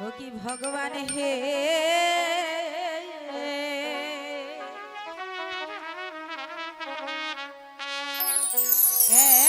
ও কি ভগবান হে? হ্যাঁ